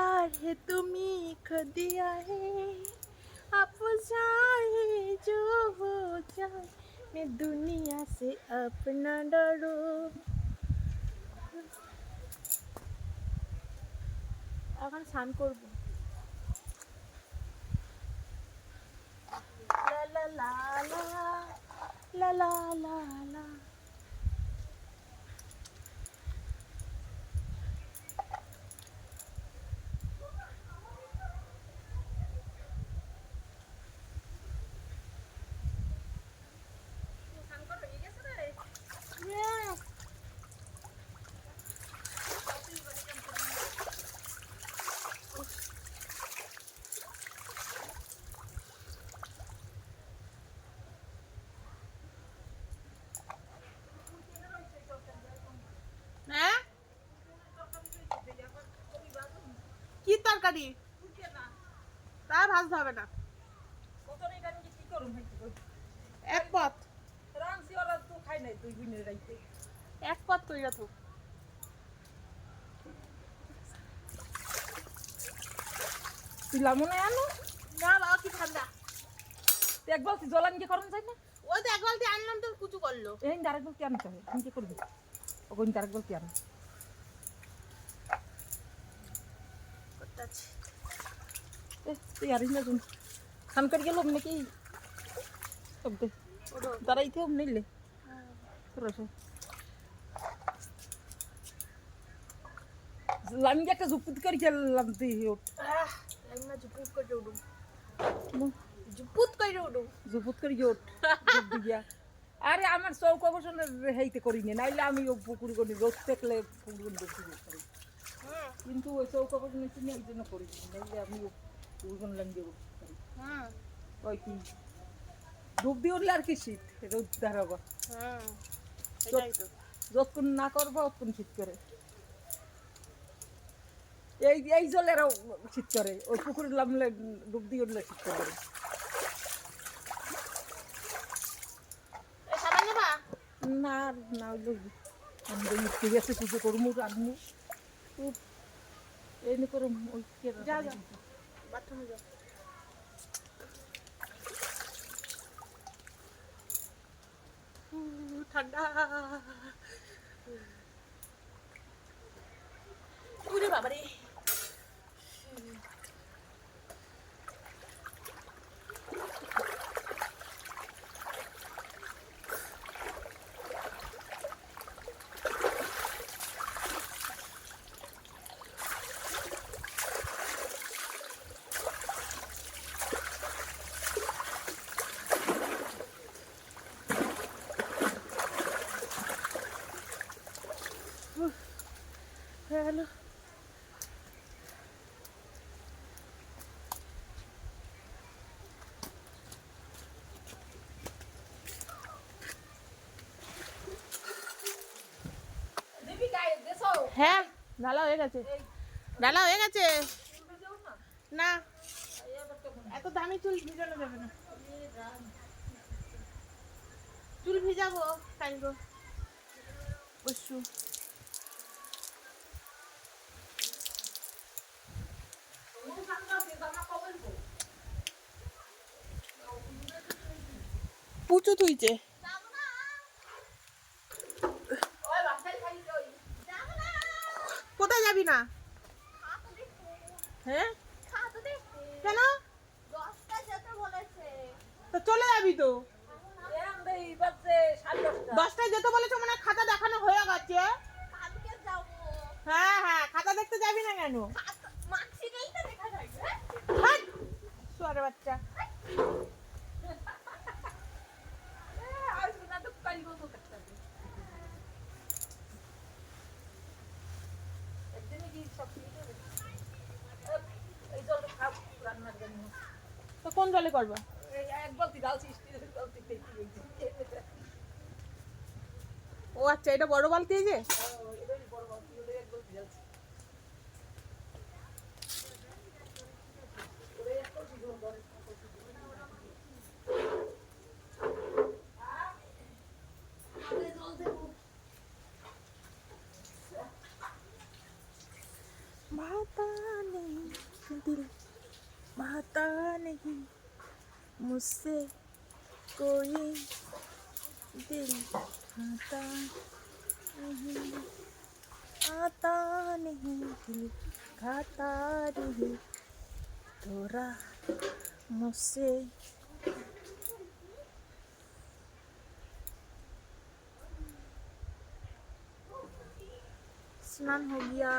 प्यार है तुम्ही खो दिया है आप जाए जो हो जाए मैं दुनिया से अपना डरो এখন স্নান করবো লা লা লা লা লা লা লা তরকারি তা ভাজতে হবে না। এক পথ এক পথ তৈরি তো আনো। না বাবা কি ঠান্ডা এক বালতি জল আনকে করুন যাই না? ওই তো এক বালতি আনলাম তো কুচু করল। এই আরেক বালতি আনতে হবে। আনকে করবি? ওগুন আরেক বালতি আন। ते तयारी नजून आमकडे गेलो म्हणे की अगदी জুপুত করে খেললাম তুই জুপুত করে জুপুত করে উঠুম। জুপুত করে ওঠ। দিয়া আরে আমার চৌক অবসনে হেইতে করি না নাইলে আমি ও পুকুরি করি রোদ থাকলে কিন্তু ওই চৌক অবসনে চিনি একজন্য করি নাইলে আমি পুকুরি লাগিয়ে উঠতে ওই কি? ডুব দিয়ে উঠলে আর কি শীত? রোদ হুম সেটাই যতক্ষণ না করব ততক্ষণ শীত করে। এই এই জলেরও শীত করে। ওই পুকুরে নামলে ডুব দিয়ে উঠলে শীত করে। না না আমি তো উঠতে গেছে পুজো করব রাখব এই নি ওই যা যা। বাথরুমে যাও ঠান্ডা হ্যাঁ ডালা হয়ে গেছে। ডালা হয়ে গেছে। না, এত দামি চুল ভিজানো যাবে না। চুল ভিজাবো টাইম বসু। পুচু তুইছে যাবি না। হ্যাঁ? কেন? চলে যাবি তো। দশটায় যেতে বলেছ মানে খাতা দেখানো হয়ে গেছে। হ্যাঁ হ্যাঁ খাতা দেখতে যাবি না কেন! বাচ্চা। জলে করবা? ও আচ্ছা এটা বড় বালতি যে? माता নেই दिल मुझसे कोई दिल भाता नहीं, आता नहीं, दिल खाता नहीं। तोरा मुझसे स्नान हो गया।